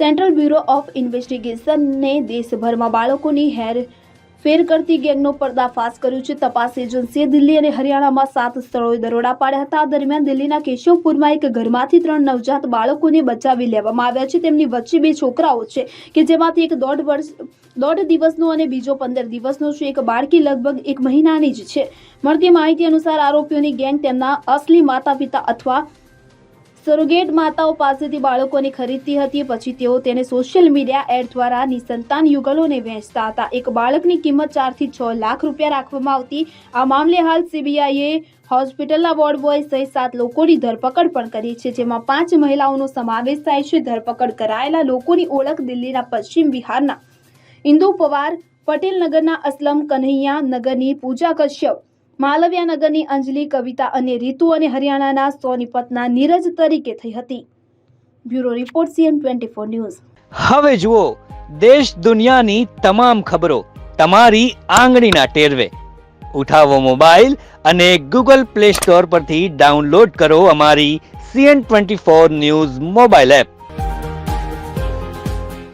Central bureau of ઇન્વેસ્ટિગેશનને દેશભરમાં બાળકોની hair ફેર કરતી ગેંગનો પર્દાફાશ કર્યો છે. તપાસ એજન્સીએ દિલ્હી અને હરિયાણામાં સાત સ્થળોએ દરોડા પાડ્યા હતા. દરમિયાન દિલ્હીના કેશવપુરમાં એક ઘરમાંથી ત્રણ નવજાત બાળકોને બચાવી લેવામાં આવ્યા છે. તેમની વચ્ચે બે છોકરાઓ છે કે જેમાંથી એક દોઢ વર્ષ, દોઢ દિવસનો અને બીજો પંદર દિવસનો છે. એક બાળકી લગભગ એક મહિનાની જ છે. મળતી માહિતી અનુસાર આરોપીઓની ગેંગ તેમના અસલી માતા પિતા અથવા સરોગેટ માતાઓ પાસેથી બાળકોને ખરીદતી હતી. પછી તેઓ તેને સોશિયલ મીડિયા એડ દ્વારા નિસંતાન યુગલોને વેચતા હતા. એક બાળકની કિંમત ચારથી છ લાખ રૂપિયા રાખવામાં આવતી. આ મામલે હાલ સીબીઆઈએ હોસ્પિટલના વોર્ડ બોય સહિત સાત લોકોની ધરપકડ પણ કરી છે, જેમાં પાંચ મહિલાઓનો સમાવેશ થાય છે. ધરપકડ કરાયેલા લોકોની ઓળખ દિલ્હીના પશ્ચિમ બિહારના ઇન્દુ પવાર પટેલ નગરના અસલમ કન્હૈયા નગરની પૂજા કશ્યપ માલવ્યા નગરની અંજલિ, કવિતા અને રીતુ અને હરિયાણાના સોનીપતના નીરજ તરીકે થઈ હતી. Bureau report CN twenty four news. હવે જુઓ, દેશ દુનિયાની તમામ ખબરો તમારી આંગળીના ટેરવે. ઉઠાવો મોબાઈલ અને ગૂગલ પ્લે સ્ટોર પરથી ડાઉનલોડ કરો અમારી CN twenty four news mobile app.